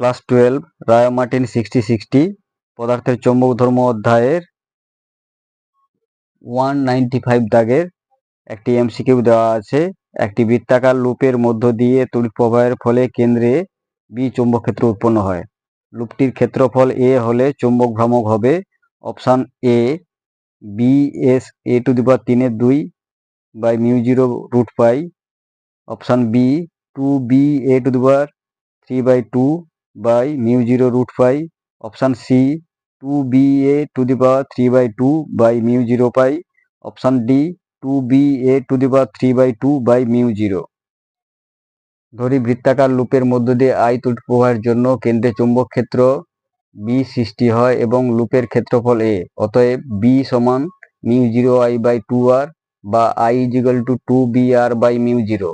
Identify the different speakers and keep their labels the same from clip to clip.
Speaker 1: Class twelve, Ray Martin sixty sixty, পদার্থের চৌম্বক ধর্ম অধ্যায়ের ওয়ান নাইনটি ফাইভ দাগের একটি এমসিকিউ দেওয়া আছে। একটি বৃত্তাকার লুপের মধ্য দিয়ে তড়িৎ প্রবাহের ফলে কেন্দ্রে বি চৌম্বক ক্ষেত্র উৎপন্ন হয়। লুপটির ক্ষেত্রফল এ হলে চৌম্বক ভ্রামক হবে। Option A B S A to the power তিনের দুই by mu zero root pi. Option B, two B A to the power three by two by mu zero root pi, option C, two B A to the power three by two by mu zero pi, option D, two B A to the power three by two by mu zero. ধরি বৃত্তাকার লুপের মধ্য দিয়ে I তড়িৎ প্রবাহের জন্য কেন্দ্রে চুম্বক ক্ষেত্র বি সৃষ্টি হয় এবং লুপের ক্ষেত্রফল এ অতএব বি সমান mu zero I by two R বা I is equal to two B R by mu zero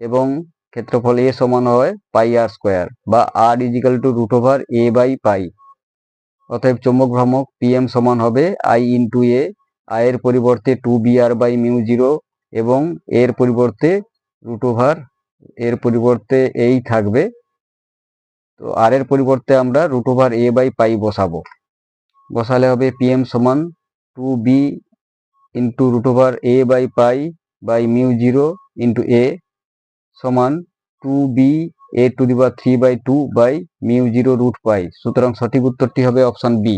Speaker 1: এবং ক্ষেত্রফল এ সমান হয় পাই আর স্কোয়ার বা R is equal to root over A by pi অতএব চৌম্বক ভ্রামক পিএম সমান হবে আই ইন্টু এ আয়ের পরিবর্তে two B R by mu zero এবং এর পরিবর্তে রুট ওভার এর পরিবর্তে এই থাকবে। তো আর এর পরিবর্তে আমরা root over A by pi বসাবো। বসালে হবে পিএম সমান two B into root over A by pi by mu zero into A সমান two B A to the power three by two by mu zero root pi সুতরাং সঠিক উত্তরটি হবে option B